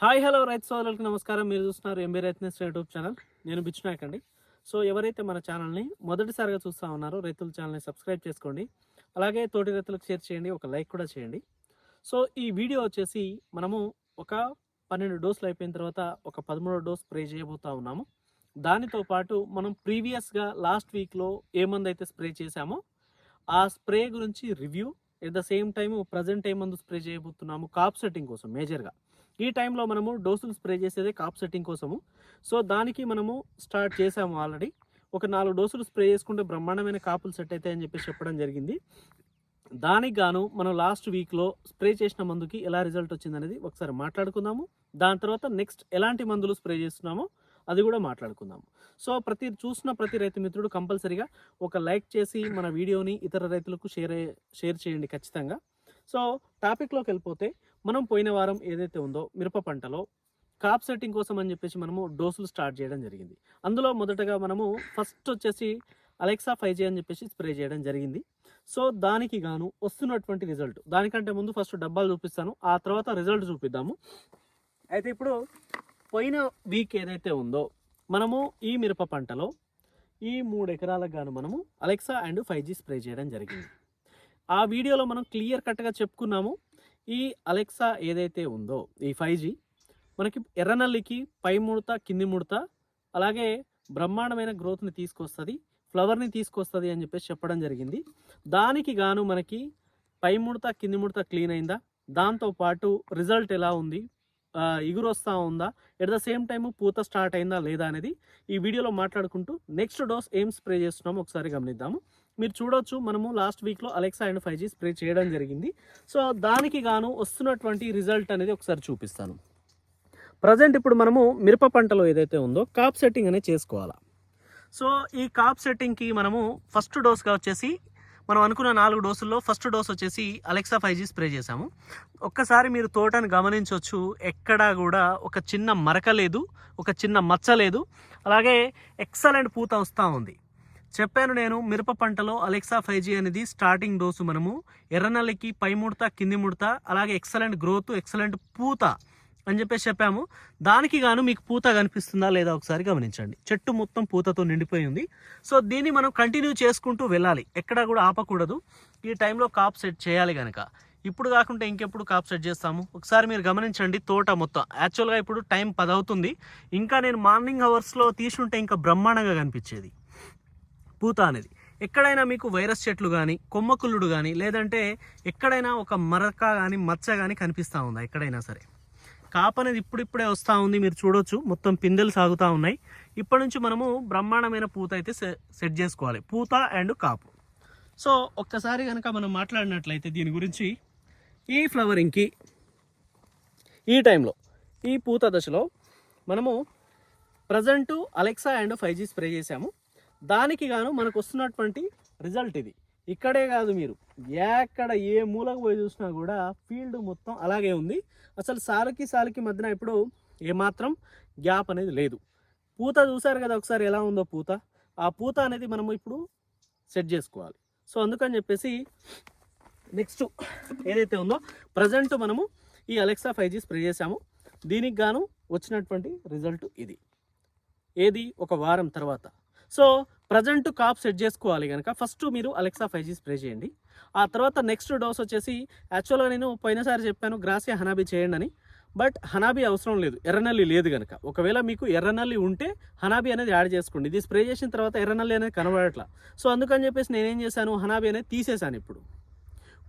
Hi hello రైతు సోదరులకు నమస్కారం. మీరు చూస్తున్నారు ఎంబీ రైతు యూట్యూబ్ ఛానల్. నేను బిచ్చునాయక్ అండి సో ఎవరైతే మన ఛానల్ని మొదటిసారిగా చూస్తూ ఉన్నారో రైతుల ఛానల్ని సబ్స్క్రైబ్ చేసుకోండి. అలాగే తోటి రైతులకు షేర్ చేయండి ఒక లైక్ కూడా చేయండి. సో ఈ వీడియో వచ్చేసి మనము ఒక పన్నెండు డోసులు అయిపోయిన తర్వాత ఒక పదమూడో డోస్ స్ప్రే చేయబోతా ఉన్నాము. దానితో పాటు మనం ప్రీవియస్గా లాస్ట్ వీక్లో ఏ మందు అయితే స్ప్రే చేశామో ఆ స్ప్రే గురించి review at the same time present ఏ మందు స్ప్రే చేయబోతున్నాము కాప్ సెట్టింగ్ కోసం మేజర్గా. ఈ టైంలో మనము డోసులు స్ప్రే చేసేదే కాప్ సెట్టింగ్ కోసము. సో దానికి మనము స్టార్ట్ చేసాము ఆల్రెడీ. ఒక నాలుగు డోసులు స్ప్రే చేసుకుంటే బ్రహ్మాండమైన కాపులు సెట్ అవుతాయని చెప్పేసి చెప్పడం జరిగింది. దానికి గాను మనం లాస్ట్ వీక్లో స్ప్రే చేసిన మందుకి ఎలా రిజల్ట్ వచ్చిందనేది ఒకసారి మాట్లాడుకుందాము. దాని తర్వాత నెక్స్ట్ ఎలాంటి మందులు స్ప్రే చేస్తున్నామో అది కూడా మాట్లాడుకుందాము. సో ప్రతి చూసిన ప్రతి రైతు మిత్రుడు కంపల్సరీగా ఒక లైక్ చేసి మన వీడియోని ఇతర రైతులకు షేర్ షేర్ చేయండి ఖచ్చితంగా. సో టాపిక్లోకి వెళ్ళిపోతే మనం పోయిన వారం ఏదైతే ఉందో మిరప పంటలో కాప్ సెట్టింగ్ కోసం అని చెప్పేసి మనము డోసులు స్టార్ట్ చేయడం జరిగింది. అందులో మొదటగా మనము ఫస్ట్ వచ్చేసి అలెక్సా ఫైవ్ జీ అని చెప్పేసి స్ప్రే చేయడం జరిగింది. సో దానికి గాను వస్తున్నటువంటి రిజల్ట్ దానికంటే ముందు ఫస్ట్ డబ్బాలు చూపిస్తాను. ఆ తర్వాత రిజల్ట్ చూపిద్దాము. అయితే ఇప్పుడు పోయిన వీక్ ఏదైతే ఉందో మనము ఈ మిరప పంటలో ఈ మూడు ఎకరాలకు గాను మనము Alexa and five G spray చేయడం జరిగింది. ఆ వీడియోలో మనం క్లియర్ కట్గా చెప్పుకున్నాము. ఈ అలెక్సా ఏదైతే ఉందో ఈ ఫైవ్ జీ మనకి ఎర్రనల్లికి పై ముడత కింది ముడత అలాగే బ్రహ్మాండమైన గ్రోత్ని తీసుకొస్తుంది ఫ్లవర్ని తీసుకొస్తుంది అని చెప్పేసి చెప్పడం జరిగింది. దానికి గాను మనకి పై ముడత కింది ముడత క్లీన్ అయిందా? దాంతోపాటు రిజల్ట్ ఎలా ఉంది? ఆ, ఇగురు వస్తూ ఉందా? ఎట్ ద సేమ్ టైం పూత స్టార్ట్ అయిందా లేదా అనేది ఈ వీడియోలో మాట్లాడుకుంటూ నెక్స్ట్ డోస్ ఏం స్ప్రే చేస్తున్నామో ఒకసారి గమనిద్దాము. మీరు చూడొచ్చు మనము లాస్ట్ వీక్లో Alexa and five G spray చేయడం జరిగింది. సో దానికి గాను వస్తున్నటువంటి రిజల్ట్ అనేది ఒకసారి చూపిస్తాను. ప్రజెంట్ ఇప్పుడు మనము మిరప పంటలో ఏదైతే ఉందో కాప్ సెట్టింగ్ అనేది చేసుకోవాలా. సో ఈ కాప్ సెట్టింగ్కి మనము ఫస్ట్ డోస్గా వచ్చేసి మనం అనుకున్న నాలుగు డోసుల్లో ఫస్ట్ డోస్ వచ్చేసి అలెక్సా ఫైవ్ జీ స్ప్రే చేసాము ఒక్కసారి మీరు తోటను గమనించవచ్చు ఎక్కడా కూడా ఒక చిన్న మరక లేదు ఒక చిన్న మచ్చ లేదు. అలాగే ఎక్సలెంట్ పూత వస్తూ ఉంది. చెప్పాను నేను మిరప పంటలో అలెక్సా ఫైవ్ జీ అనేది స్టార్టింగ్ డోసు మనము. ఎర్రనల్లికి పై ముడత కింది ముడత అలాగే ఎక్సలెంట్ గ్రోత్ ఎక్సలెంట్ పూత అని చెప్పేసి చెప్పాము. దానికి గాను మీకు పూత కనిపిస్తుందా లేదా ఒకసారి గమనించండి. చెట్టు మొత్తం పూతతో నిండిపోయి ఉంది. సో దీన్ని మనం కంటిన్యూ చేసుకుంటూ వెళ్ళాలి. ఎక్కడా కూడా ఆపకూడదు. ఈ టైంలో కాప్ సెట్ చేయాలి కనుక ఇప్పుడు కాకుండా ఇంకెప్పుడు కాప్ సెట్ చేస్తాము? ఒకసారి మీరు గమనించండి తోట మొత్తం. యాక్చువల్గా ఇప్పుడు టైం పది అవుతుంది ఇంకా నేను మార్నింగ్ అవర్స్లో తీసుంటే ఇంకా బ్రహ్మాండంగా కనిపించేది. పూత అనేది. ఎక్కడైనా మీకు వైరస్ చెట్లు కానీ కొమ్మకుల్లుడు కానీ లేదంటే ఎక్కడైనా ఒక మరక కానీ మచ్చ కానీ కనిపిస్తూ ఉందా? ఎక్కడైనా సరే. కాపు అనేది ఇప్పుడిప్పుడే వస్తూ ఉంది మీరు చూడొచ్చు. మొత్తం పిందెలు సాగుతూ ఉన్నాయి. ఇప్పటి నుంచి మనము బ్రహ్మాండమైన పూత అయితే సె- సెట్ చేసుకోవాలి. పూత అండ్ కాపు. సో ఒక్కసారి కనుక మనం మాట్లాడినట్లయితే దీని గురించి ఈ ఫ్లవరింగ్కి ఈ టైంలో ఈ పూత దశలో మనము present Alexa and five G spray చేసాము దానికి గాను మనకు వస్తున్నటువంటి రిజల్ట్ ఇది. ఇక్కడే కాదు మీరు. ఎక్కడ ఏ మూలకు పోయి చూసినా కూడా ఫీల్డ్ మొత్తం అలాగే ఉంది. అసలు సాలుకి సాలుకి మధ్యన ఇప్పుడు ఏమాత్రం గ్యాప్ అనేది లేదు. పూత చూసారు కదా ఒకసారి ఎలా ఉందో పూత? ఆ పూత అనేది మనము ఇప్పుడు సెట్ చేసుకోవాలి. సో అందుకని చెప్పేసి నెక్స్ట్ ఏదైతే ఉందో ప్రజెంట్ మనము ఈ అలెక్సా ఫైవ్ జీ స్ప్రే చేసాము దీనికి గాను వచ్చినటువంటి రిజల్ట్ ఇది. ఏది? ఒక వారం తర్వాత. సో ప్రజెంట్ కాప్ సెట్ చేసుకోవాలి కనుక ఫస్ట్ మీరు అలెక్సా ఫైవ్ జీ స్ప్రే చేయండి. ఆ తర్వాత నెక్స్ట్ డోస్ వచ్చేసి యాక్చువల్గా నేను పోయినసారి చెప్పాను గ్రాసియా హనాబీ చేయండి అని. బట్ హనాబీ అవసరం లేదు ఎర్రనల్లి లేదు కనుక ఒకవేళ మీకు ఎర్రనల్లి ఉంటే హనాబీ అనేది యాడ్ చేసుకోండి. ఇది స్ప్రే చేసిన తర్వాత ఎర్రనల్లి అనేది కనబడట్లా. సో అందుకని చెప్పేసి నేనేం చేశాను హనాబీ అనేది తీసేశాను ఇప్పుడు.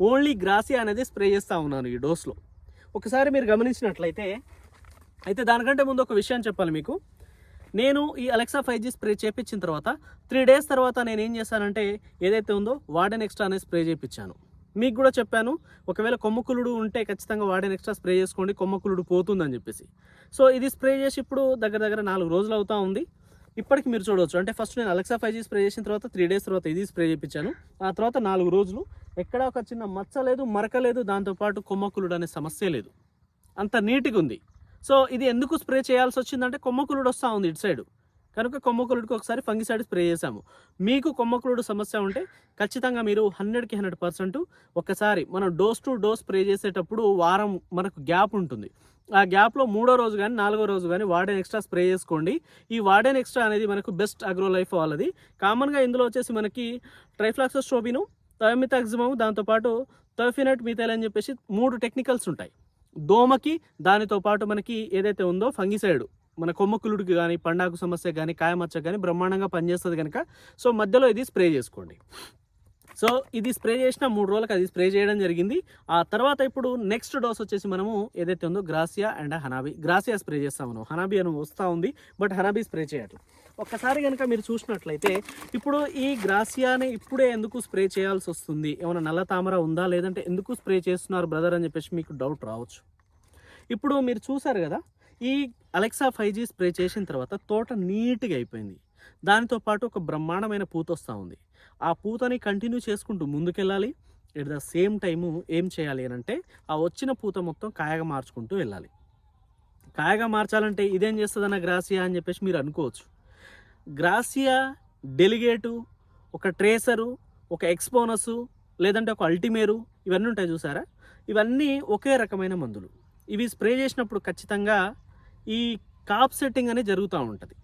ఓన్లీ గ్రాసియా అనేది స్ప్రే చేస్తూ ఉన్నాను ఈ డోస్లో ఒకసారి మీరు గమనించినట్లయితే అయితే దానికంటే ముందు ఒక విషయం చెప్పాలి మీకు. నేను ఈ అలెక్సా ఫైవ్ జీ స్ప్రే చేపించిన తర్వాత త్రీ డేస్ తర్వాత నేను ఏం చేశానంటే ఏదైతే ఉందో వాడెన్ ఎక్స్ట్రా అనేది స్ప్రే చేయించాను మీకు కూడా చెప్పాను ఒకవేళ కొమ్మకులుడు ఉంటే ఖచ్చితంగా వాడెన్ ఎక్స్ట్రా స్ప్రే చేసుకోండి కొమ్మకులుడు పోతుందని చెప్పేసి. సో ఇది స్ప్రే చేసి ఇప్పుడు దగ్గర దగ్గర నాలుగు రోజులు అవుతా ఉంది. ఇప్పటికి మీరు చూడవచ్చు అంటే ఫస్ట్ నేను అలెక్సా ఫైవ్ జీ స్ప్రే చేసిన తర్వాత త్రీ డేస్ తర్వాత ఇది స్ప్రే చేయించాను ఆ తర్వాత నాలుగు రోజులు. ఎక్కడ ఒక చిన్న మచ్చ లేదు మరక లేదు దాంతోపాటు కొమ్మకులుడు అనే సమస్య లేదు. అంత నీట్గా ఉంది. సో ఇది ఎందుకు స్ప్రే చేయాల్సి వచ్చిందంటే కొమ్మకులుడు వస్తూ ఉంది ఇటు సైడ్. కనుక కొమ్మకులుడికి ఒకసారి ఫంగిసైడ్ స్ప్రే చేసాము మీకు కొమ్మకులుడు సమస్య ఉంటే ఖచ్చితంగా మీరు హండ్రెడ్కి హండ్రెడ్ పర్సెంట్ ఒకసారి మనం డోస్ టు డోస్ స్ప్రే చేసేటప్పుడు వారం మనకు గ్యాప్ ఉంటుంది. ఆ గ్యాప్లో మూడో రోజు కానీ నాలుగో రోజు కానీ వాడెన్ ఎక్స్ట్రా స్ప్రే చేసుకోండి. ఈ వాడెన్ ఎక్స్ట్రా అనేది మనకు బెస్ట్ అగ్రో లైఫ్ వాళ్ళది. కామన్గా ఇందులో వచ్చేసి మనకి ట్రైఫ్లాక్సోస్ట్రోబిను థర్మితాక్సిమం దాంతోపాటు థర్ఫినట్ మిథైల్ అని చెప్పేసి మూడు టెక్నికల్స్ ఉంటాయి. దోమకి దానితో పాటు మనకి ఏదైతే ఉందో ఫంగిసైడ్ మన కొమ్మకులుడికి కానీ పండాకు సమస్య కానీ కాయమచ్చ కానీ బ్రహ్మాండంగా పనిచేస్తుంది కనుక సో మధ్యలో ఇది స్ప్రే చేసుకోండి. సో ఇది స్ప్రే చేసిన మూడు రోజులకు అది స్ప్రే చేయడం జరిగింది. ఆ తర్వాత ఇప్పుడు నెక్స్ట్ డోస్ వచ్చేసి మనము ఏదైతే ఉందో Gracia and Hanabi. Gracia spray చేస్తా మనం. హనాబీ అని వస్తూ ఉంది బట్ హనాబీ స్ప్రే చేయట్లేదు. ఒక్కసారి కనుక మీరు చూసినట్లయితే ఇప్పుడు ఈ గ్రాసియాని ఇప్పుడే ఎందుకు స్ప్రే చేయాల్సి వస్తుంది? ఏమైనా నల్ల తామర ఉందా? లేదంటే ఎందుకు స్ప్రే చేస్తున్నారు బ్రదర్ అని చెప్పేసి మీకు డౌట్ రావచ్చు. ఇప్పుడు మీరు చూసారు కదా ఈ అలెక్సా ఫైవ్ జీ స్ప్రే చేసిన తర్వాత తోట నీట్గా అయిపోయింది. దానితో పాటు ఒక బ్రహ్మాండమైన పూత వస్తూ ఉంది. ఆ పూతని కంటిన్యూ చేసుకుంటూ ముందుకెళ్ళాలి. ఎట్ ద సేమ్ టైము ఏం చేయాలి అని అంటే ఆ వచ్చిన పూత మొత్తం కాయగా మార్చుకుంటూ వెళ్ళాలి. కాయగా మార్చాలంటే ఇదేం చేస్తుందన్న గ్రాసియా అని చెప్పేసి మీరు అనుకోవచ్చు. గ్రాసియా డెలిగేటు ఒక ట్రేసరు ఒక ఎక్స్పోనసు లేదంటే ఒక అల్టిమేరు ఇవన్నీ ఉంటాయి చూసారా? ఇవన్నీ ఒకే రకమైన మందులు. ఇవి స్ప్రే చేసినప్పుడు ఖచ్చితంగా ఈ కాప్ సెట్టింగ్ అనేది జరుగుతూ ఉంటుంది.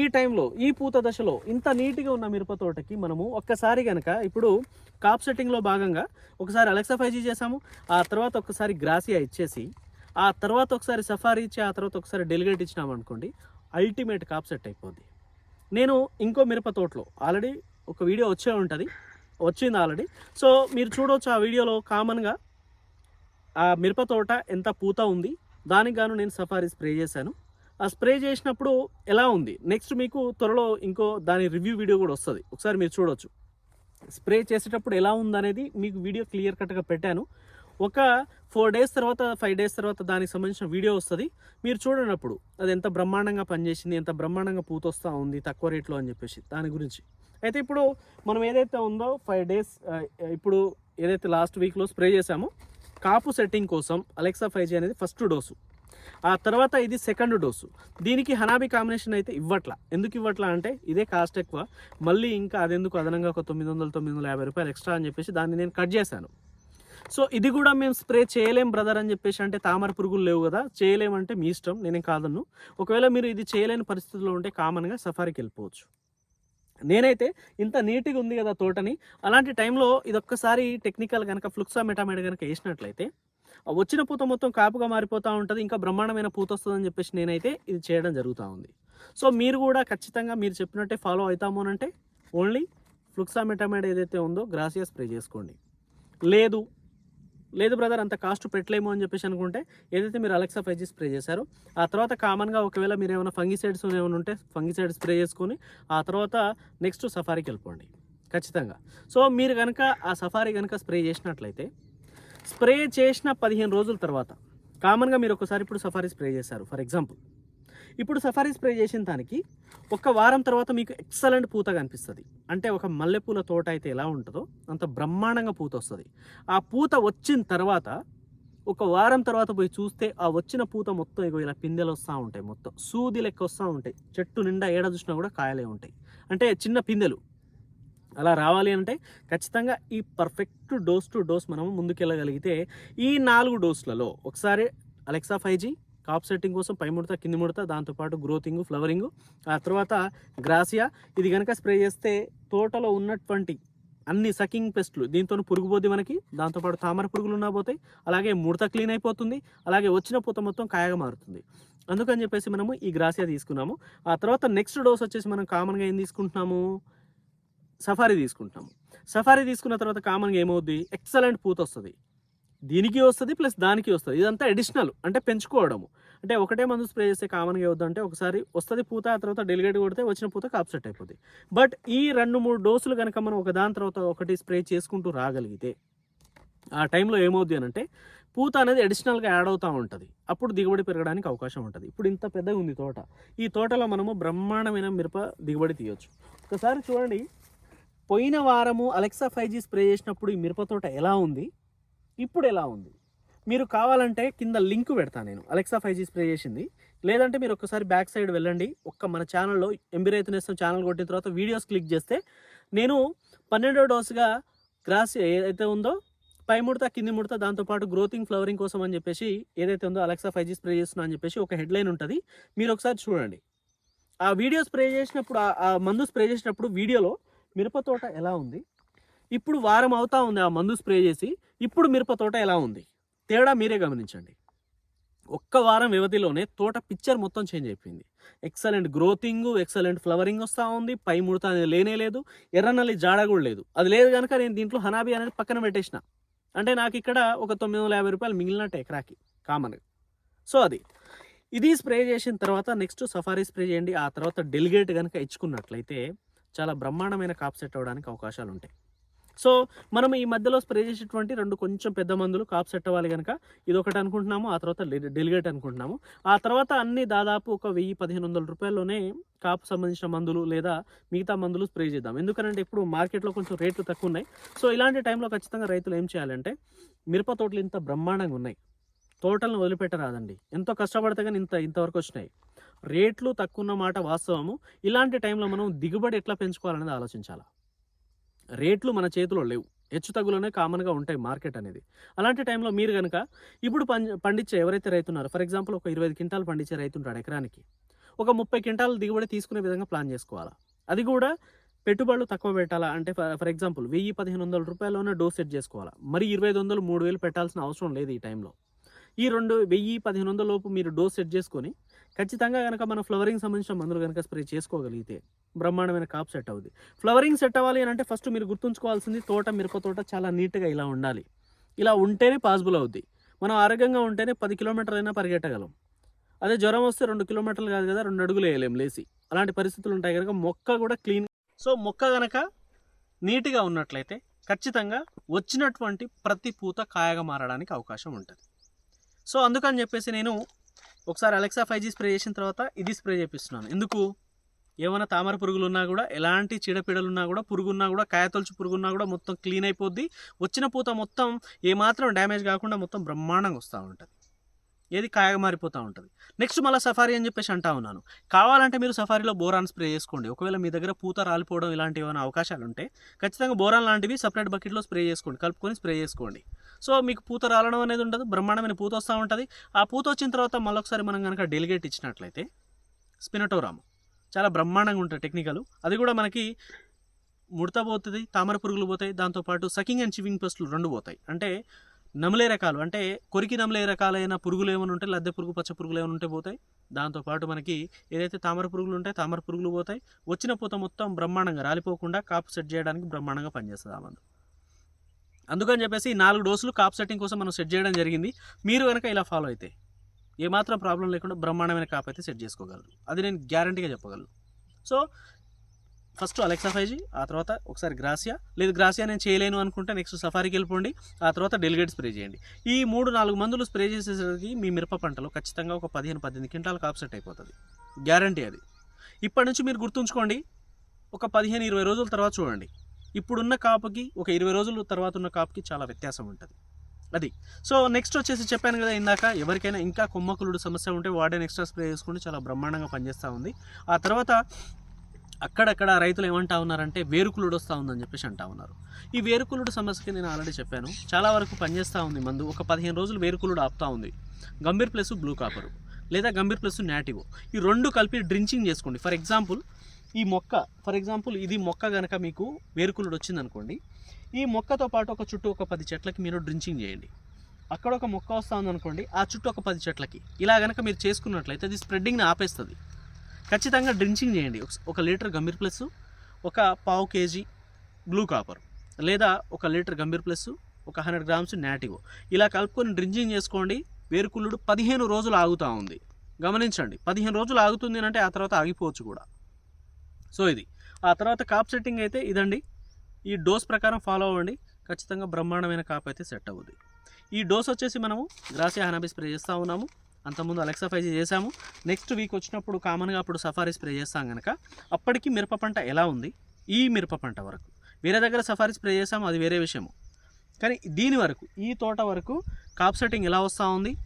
ఈ టైంలో ఈ పూత దశలో ఇంత నీట్గా ఉన్న మిరప తోటకి మనము ఒక్కసారి కనుక ఇప్పుడు కాప్ సెట్టింగ్లో భాగంగా ఒకసారి అలెక్సా ఫైవ్ జీ చేసాము ఆ తర్వాత ఒకసారి గ్రాసియా ఇచ్చేసి ఆ తర్వాత ఒకసారి సఫారీ ఇచ్చి ఆ తర్వాత ఒకసారి డెలిగేట్ ఇచ్చినామనుకోండి అల్టిమేట్ కాప్ సెట్ అయిపోద్ది. నేను ఇంకో మిరప తోటలో ఆల్రెడీ ఒక వీడియో వచ్చే ఉంటుంది వచ్చింది ఆల్రెడీ. సో మీరు చూడవచ్చు ఆ వీడియోలో కామన్గా ఆ మిరప తోట ఎంత పూత ఉంది దానికి గాను నేను సఫారీ స్ప్రే చేశాను. ఆ స్ప్రే చేసినప్పుడు ఎలా ఉంది? నెక్స్ట్ మీకు త్వరలో ఇంకో దాని రివ్యూ వీడియో కూడా వస్తుంది. ఒకసారి మీరు చూడొచ్చు. స్ప్రే చేసేటప్పుడు ఎలా ఉందనేది మీకు వీడియో క్లియర్ కట్గా పెట్టాను. ఒక ఫోర్ డేస్ తర్వాత ఫైవ్ డేస్ తర్వాత దానికి సంబంధించిన వీడియో వస్తుంది. మీరు చూడనప్పుడు అది ఎంత బ్రహ్మాండంగా పనిచేసింది ఎంత బ్రహ్మాండంగా పూత వస్తూ ఉంది తక్కువ రేట్లో అని చెప్పేసి దాని గురించి. అయితే ఇప్పుడు మనం ఏదైతే ఉందో ఫైవ్ డేస్ ఇప్పుడు ఏదైతే లాస్ట్ వీక్లో స్ప్రే చేసామో కాపు సెట్టింగ్ కోసం అలెక్సా ఫైవ్ జీ అనేది ఫస్ట్ డోసు ఆ తర్వాత ఇది సెకండ్ డోసు. దీనికి హనాబీ కాంబినేషన్ అయితే ఇవ్వట్లా. ఎందుకు ఇవ్వట్లా అంటే ఇదే కాస్ట్ ఎక్కువ. మళ్ళీ ఇంకా అదెందుకు అదనంగా ఒక తొమ్మిది వందల తొమ్మిది వందల యాభై రూపాయలు ఎక్స్ట్రా అని చెప్పేసి దాన్ని నేను కట్ చేశాను. సో ఇది కూడా మేము స్ప్రే చేయలేం బ్రదర్ అని చెప్పేసి అంటే తామర పురుగులు లేవు కదా చేయలేమంటే మీ ఇష్టం నేనేం కాదన్ను. ఒకవేళ మీరు ఇది చేయలేని పరిస్థితుల్లో ఉంటే కామన్గా సఫారీకి వెళ్ళిపోవచ్చు. నేనైతే ఇంత నీట్గా ఉంది కదా తోటని అలాంటి టైంలో ఇది ఒక్కసారి టెక్నికల్ కనుక ఫ్లుక్సా మెటామెడ్ కనుక వేసినట్లయితే వచ్చిన పూత మొత్తం కాపుగా మారిపోతూ ఉంటుంది ఇంకా బ్రహ్మాండమైన పూత వస్తుందని చెప్పేసి నేనైతే ఇది చేయడం జరుగుతూ ఉంది. సో మీరు కూడా ఖచ్చితంగా మీరు చెప్పినట్టే ఫాలో అవుతాము అని అంటే ఓన్లీ ఫ్లుక్సామెటామైడ్ ఏదైతే ఉందో గ్రాసియా స్ప్రే చేసుకోండి. లేదు లేదు బ్రదర్ అంత కాస్ట్ పెట్టలేము అని చెప్పేసి అనుకుంటే ఏదైతే మీరు అలెక్సా ఫైవ్ స్ప్రే చేశారో ఆ తర్వాత కామన్గా ఒకవేళ మీరు ఏమైనా ఫంగిసైడ్స్ ఏమైనా ఉంటే ఫంగిసైడ్ స్ప్రే చేసుకొని ఆ తర్వాత నెక్స్ట్ సఫారీకి వెళ్ళిపోండి. ఖచ్చితంగా. సో మీరు కనుక ఆ సఫారీ కనుక స్ప్రే చేసినట్లయితే స్ప్రే చేసిన పదిహేను రోజుల తర్వాత కామన్గా మీరు ఒకసారి ఇప్పుడు సఫారీ స్ప్రే చేశారు ఫర్ ఎగ్జాంపుల్. ఇప్పుడు సఫారీ స్ప్రే చేసిన దానికి ఒక వారం తర్వాత మీకు ఎక్సలెంట్ పూత కనిపిస్తుంది. అంటే ఒక మల్లెపూల తోట అయితే ఎలా ఉంటుందో అంత బ్రహ్మాండంగా పూత వస్తుంది. ఆ పూత వచ్చిన తర్వాత ఒక వారం తర్వాత పోయి చూస్తే ఆ వచ్చిన పూత మొత్తం ఇగో ఇలా పిందెలు వస్తూ ఉంటాయి మొత్తం. సూది లెక్క వస్తూ ఉంటాయి. చెట్టు నిండా ఏడ చూసినా కూడా కాయలే ఉంటాయి. అంటే చిన్న పిందెలు. అలా రావాలి అంటే ఖచ్చితంగా ఈ పర్ఫెక్ట్ డోస్ టు డోస్ మనం ముందుకెళ్ళగలిగితే ఈ నాలుగు డోస్లలో ఒకసారి అలెక్సా ఫైవ్ జీ కాప్ సెట్టింగ్ కోసం పై ముడత కింది ముడత దాంతోపాటు గ్రోతింగ్ ఫ్లవరింగ్ ఆ తర్వాత గ్రాసియా ఇది కనుక స్ప్రే చేస్తే తోటలో ఉన్నటువంటి అన్ని సకింగ్ పెస్ట్లు దీంతో పురుగు పోద్ది మనకి దాంతోపాటు తామర పురుగులు ఉన్నా పోతాయి అలాగే ముడత క్లీన్ అయిపోతుంది అలాగే వచ్చిన పూత మొత్తం కాయగా మారుతుంది. అందుకని చెప్పేసి మనము ఈ గ్రాసియా తీసుకున్నాము. ఆ తర్వాత నెక్స్ట్ డోస్ వచ్చేసి మనం కామన్గా ఏం తీసుకుంటున్నాము? సఫారీ తీసుకుంటాము. సఫారీ తీసుకున్న తర్వాత కామన్గా ఏమవుద్ది? ఎక్సలెంట్ పూత వస్తుంది. దీనికి వస్తుంది ప్లస్ దానికి వస్తుంది. ఇదంతా అడిషనల్ అంటే పెంచుకోవడము. అంటే ఒకటే మందు స్ప్రే చేస్తే కామన్గా ఏమవుద్దంటే ఒకసారి వస్తుంది పూత ఆ తర్వాత డెలిగేట్ కొడితే వచ్చిన పూత కాప్సెట్ అయిపోతుంది బట్ ఈ రెండు మూడు డోసులు కనుక మనం ఒక దాని తర్వాత ఒకటి స్ప్రే చేసుకుంటూ రాగలిగితే ఆ టైంలో ఏమవుద్ది అని అంటే పూత అనేది అడిషనల్గా యాడ్ అవుతూ ఉంటుంది. అప్పుడు దిగుబడి పెరగడానికి అవకాశం ఉంటుంది. ఇప్పుడు ఇంత పెద్దగా ఉంది తోట. ఈ తోటలో మనము బ్రహ్మాండమైన మిరప దిగుబడి తీయొచ్చు. ఒకసారి చూడండి. పోయిన వారము అలెక్సా ఫైవ్ జీ స్ప్రే చేసినప్పుడు ఈ మిరప తోట ఎలా ఉంది? ఇప్పుడు ఎలా ఉంది? మీరు కావాలంటే కింద లింక్ పెడతాను నేను. అలెక్సా ఫైవ్ జీ స్ప్రే చేసింది. లేదంటే మీరు ఒక్కసారి బ్యాక్ సైడ్ వెళ్ళండి. ఒక్క మన ఛానల్లో ఎంబీ నేస్తం ఛానల్ కొట్టిన తర్వాత వీడియోస్ క్లిక్ చేస్తే నేను పన్నెండో డోసుగా గ్రాస్ ఏదైతే ఉందో పై ముడత కింది ముడత దాంతోపాటు గ్రోతింగ్ ఫ్లవరింగ్ కోసం అని చెప్పేసి ఏదైతే ఉందో అలెక్సా ఫైవ్ జీ స్ప్రే చేస్తున్నా అని చెప్పేసి ఒక హెడ్లైన్ ఉంటుంది. మీరు ఒకసారి చూడండి. ఆ వీడియో స్ప్రే చేసినప్పుడు ఆ- ఆ మందు స్ప్రే చేసినప్పుడు వీడియోలో మిరప తోట ఎలా ఉంది? ఇప్పుడు వారం అవుతా ఉంది ఆ మందు స్ప్రే చేసి ఇప్పుడు మిరప తోట ఎలా ఉంది? తేడా మీరే గమనించండి. ఒక్క వారం వ్యవధిలోనే తోట పిక్చర్ మొత్తం చేంజ్ అయిపోయింది. ఎక్సలెంట్ గ్రోతింగ్ ఎక్సలెంట్ ఫ్లవరింగ్ వస్తూ ఉంది పై ముడత అనేది లేనే లేదు ఎర్రనల్లి జాడ కూడా లేదు. అది లేదు కనుక నేను దీంట్లో హనాబీ అనేది పక్కన పెట్టేసిన. అంటే నాకు ఇక్కడ ఒక తొమ్మిది వందల యాభై రూపాయలు మిగిలినట్టు ఎకరాకి కామన్గా సో అది. ఇది స్ప్రే చేసిన తర్వాత నెక్స్ట్ సఫారీ స్ప్రే చేయండి. ఆ తర్వాత డెలిగేట్ కనుక ఇచ్చుకున్నట్లయితే చాలా బ్రహ్మాండమైన కాప్ సెట్ అవ్వడానికి అవకాశాలు ఉంటాయి సో మనం ఈ మధ్యలో స్ప్రే చేసేటువంటి రెండు కొంచెం పెద్ద మందులు కాప్ సెట్ అవ్వాలి కనుక ఇది ఒకటి అనుకుంటున్నాము ఆ తర్వాత డెలిగేట్ అనుకుంటున్నాము. ఆ తర్వాత అన్ని దాదాపు ఒక వెయ్యి పదిహేను వందల రూపాయల్లోనే కాపు సంబంధించిన మందులు లేదా మిగతా మందులు స్ప్రే చేద్దాం. ఎందుకంటే ఇప్పుడు మార్కెట్లో కొంచెం రేట్లు తక్కువ ఉన్నాయి సో ఇలాంటి టైంలో ఖచ్చితంగా రైతులు ఏం చేయాలంటే మిరప తోటలు ఇంత బ్రహ్మాండంగా ఉన్నాయి తోటలను వదిలిపెట్టరాదండి. ఎంతో కష్టపడితే కానీ ఇంత ఇంతవరకు వచ్చినాయి. రేట్లు తక్కువ ఉన్న మాట వాస్తవము. ఇలాంటి టైంలో మనం దిగుబడి ఎట్లా పెంచుకోవాలనేది ఆలోచించాలి? రేట్లు మన చేతిలో లేవు. హెచ్చు తగ్గులోనే కామన్గా ఉంటాయి మార్కెట్ అనేది. అలాంటి టైంలో మీరు కనుక ఇప్పుడు పం- పండించే ఎవరైతే రైతున్నారో ఫర్ ఎగ్జాంపుల్ ఒక ఇరవై క్వింటాలు పండించే రైతు ఉంటాడు ఎకరానికి. ఒక ముప్పై క్వింటాలు దిగుబడి తీసుకునే విధంగా ప్లాన్ చేసుకోవాలా? అది కూడా పెట్టుబడులు తక్కువ పెట్టాలా? అంటే ఫర్ ఎగ్జాంపుల్ వెయ్యి పదిహేను వందల రూపాయలలోనే డోస్ సెట్ చేసుకోవాలా? మరి ఇరవై ఐదు వందలు మూడు వేలు పెట్టాల్సిన అవసరం లేదు ఈ టైంలో. ఈ రెండు వెయ్యి పదిహేను వందల లోపు మీరు డోస్ సెట్ చేసుకొని ఖచ్చితంగా కనుక మనం ఫ్లవరింగ్ సంబంధించిన మందులు కనుక స్ప్రే చేసుకోగలిగితే బ్రహ్మాండమైన కాప్ సెట్ అవుతుంది ఫ్లవరింగ్ సెట్ అవ్వాలి అని అంటే ఫస్ట్ మీరు గుర్తుంచుకోవాల్సింది తోట మిరప తోట చాలా నీట్గా ఇలా ఉండాలి. ఇలా ఉంటేనే పాసిబుల్ అవుద్ది. మనం ఆరోగ్యంగా ఉంటేనే పది కిలోమీటర్లైనా పరిగెట్టగలం. అదే జ్వరం వస్తే రెండు కిలోమీటర్లు కాదు కదా రెండు అడుగులు వేయలేం లేసి. అలాంటి పరిస్థితులు ఉంటాయి కనుక మొక్క కూడా క్లీన్ సో మొక్క కనుక నీట్గా ఉన్నట్లయితే ఖచ్చితంగా వచ్చినటువంటి ప్రతి పూత కాయగా మారడానికి అవకాశం ఉంటుంది. సో అందుకని చెప్పేసి నేను ఒకసారి అలెక్సా ఫైవ్ జీ స్ప్రే చేసిన తర్వాత ఇది స్ప్రే చేపిస్తున్నాను. ఎందుకు? ఏమైనా తామర పురుగులు ఉన్నా కూడా ఎలాంటి చీడపీడలు ఉన్నా కూడా పురుగు ఉన్నా కూడా కాయతొలుచు పురుగు ఉన్నా కూడా మొత్తం క్లీన్ అయిపోద్ది. వచ్చిన పూత మొత్తం ఏమాత్రం డ్యామేజ్ కాకుండా మొత్తం బ్రహ్మాండంగా వస్తూ ఉంటుంది. ఏది కాయగా మారిపోతూ ఉంటుంది. నెక్స్ట్ మళ్ళీ సఫారీ అని చెప్పేసి అంటా ఉన్నాను. కావాలంటే మీరు సఫారీలో బోరాన్ స్ప్రే చేసుకోండి. ఒకవేళ మీ దగ్గర పూత రాలిపోవడం ఇలాంటి ఏమైనా అవకాశాలు ఉంటే ఖచ్చితంగా బోరాన్ లాంటివి సపరేట్ బకెట్లో స్ప్రే చేసుకోండి. కలుపుకొని స్ప్రే చేసుకోండి. సో మీకు పూత రాలడం అనేది ఉండదు. బ్రహ్మాండమైన పూత వస్తూ ఉంటుంది. ఆ పూత వచ్చిన తర్వాత మళ్ళొకసారి మనం కనుక డెలిగేట్ ఇచ్చినట్లయితే స్పినటోరామ్ చాలా బ్రహ్మాండంగా ఉంటుంది టెక్నికలు అది కూడా మనకి ముడత పోతుంది తామర పురుగులు పోతాయి. దాంతోపాటు సకింగ్ అండ్ చివింగ్ పెస్టులు రెండు పోతాయి. అంటే నమలే రకాలు. అంటే కొరికి నమలే రకాలైన పురుగులు ఏమైనా ఉంటే లద్దె పురుగు పచ్చ పురుగులు ఏమైనా ఉంటే పోతాయి. దాంతోపాటు మనకి ఏదైతే తామర పురుగులు ఉంటాయి తామర పురుగులు పోతాయి. వచ్చిన పూత మొత్తం బ్రహ్మాండంగా రాలిపోకుండా కాపు సెట్ చేయడానికి బ్రహ్మాండంగా పనిచేస్తుంది ఆ మందు. అందుకని చెప్పేసి నాలుగు డోసులు కాప్ సెట్టింగ్ కోసం మనం సెట్ చేయడం జరిగింది. మీరు కనుక ఇలా ఫాలో అయితే ఏమాత్రం ప్రాబ్లం లేకుండా బ్రహ్మాండమైన కాప్ అయితే సెట్ చేసుకోగలరు. అది నేను గ్యారంటీగా చెప్పగలను. So first Alexa five G ఆ తర్వాత ఒకసారి గ్రాసియా. లేదు గ్రాసియా నేను చేయలేను అనుకుంటే నెక్స్ట్ సఫారీకి వెళ్ళిపోండి. ఆ తర్వాత డెలిగేట్ స్ప్రే చేయండి. ఈ మూడు నాలుగు మందులు స్ప్రే చేసేసరికి మీ మిరప పంటలో ఖచ్చితంగా ఒక పదిహేను పద్దెనిమిది క్వింటాలకు కాప్ సెట్ అయిపోతుంది. గ్యారంటీ అది. ఇప్పటి నుంచి మీరు గుర్తుంచుకోండి ఒక పదిహేను ఇరవై రోజుల తర్వాత చూడండి. ఇప్పుడున్న కాపుకి ఒక ఇరవై రోజుల తర్వాత ఉన్న కాపుకి చాలా వ్యత్యాసం ఉంటుంది. అది. సో నెక్స్ట్ వచ్చేసి చెప్పాను కదా ఇందాక ఎవరికైనా ఇంకా కొమ్మకులుడు సమస్య ఉంటే వాడే ఎక్స్ట్రా స్ప్రే చేసుకుంటే చాలా బ్రహ్మాండంగా పనిచేస్తూ ఉంది. ఆ తర్వాత అక్కడక్కడ రైతులు ఏమంటా ఉన్నారంటే వేరుకులుడు వస్తూ ఉందని చెప్పేసి అంటా ఉన్నారు. ఈ వేరుకులుడు సమస్యకి నేను ఆల్రెడీ చెప్పాను. చాలా వరకు పనిచేస్తూ ఉంది మందు. ఒక పదిహేను రోజులు వేరుకులుడు ఆపుతా ఉంది. గంభీర్ ప్లస్ బ్లూ కాపరు లేదా గంభీర్ ప్లస్ నాటివో. ఈ రెండు కలిపి డ్రించింగ్ చేసుకోండి. ఫర్ ఎగ్జాంపుల్ ఈ మొక్క ఫర్ ఎగ్జాంపుల్ ఇది మొక్క కనుక మీకు వేరుకులుడు వచ్చిందనుకోండి ఈ మొక్కతో పాటు ఒక చుట్టూ ఒక పది చెట్లకి మీరు డ్రించింగ్ చేయండి. అక్కడ ఒక మొక్క వస్తూ ఉందనుకోండి ఆ చుట్టూ ఒక పది చెట్లకి. ఇలా కనుక మీరు చేసుకున్నట్లయితే అది స్ప్రెడ్డింగ్ని ఆపేస్తుంది. ఖచ్చితంగా డ్రించింగ్ చేయండి. ఒక- లీటర్ గంభీర్ ప్లస్ ఒక పావు కేజీ బ్లూ కాపర్ లేదా ఒక లీటర్ గంభీర్ ప్లస్ ఒక హండ్రెడ్ గ్రామ్స్ నాటివో. ఇలా కలుపుకొని డ్రించింగ్ చేసుకోండి. వేరుకుళ్ళుడు పదిహేను రోజులు ఆగుతూ ఉంది. గమనించండి పదిహేను రోజులు ఆగుతుంది అని అంటే ఆ తర్వాత ఆగిపోవచ్చు కూడా. సో ఇది. ఆ తర్వాత కాప్ సెట్టింగ్ అయితే ఇదండి. ఈ డోస్ ప్రకారం ఫాలో అవ్వండి. ఖచ్చితంగా బ్రహ్మాండమైన కాప్ అయితే సెట్ అవుద్ది. ఈ డోస్ వచ్చేసి మనము గ్రాసియా హనాబీ స్ప్రే చేస్తూ ఉన్నాము. అంతకుముందు అలెక్సా ఫైవ్ చేసాము నెక్స్ట్ వీక్ వచ్చినప్పుడు కామన్గా అప్పుడు సఫారీ స్ప్రే చేస్తాం కనుక అప్పటికి మిరప పంట ఎలా ఉంది? ఈ మిరప పంట వరకు. వేరే దగ్గర సఫారీ స్ప్రే చేసాము అది వేరే విషయము. కానీ దీని వరకు ఈ తోట వరకు కాప్ సెట్టింగ్ ఎలా వస్తూ ఉంది?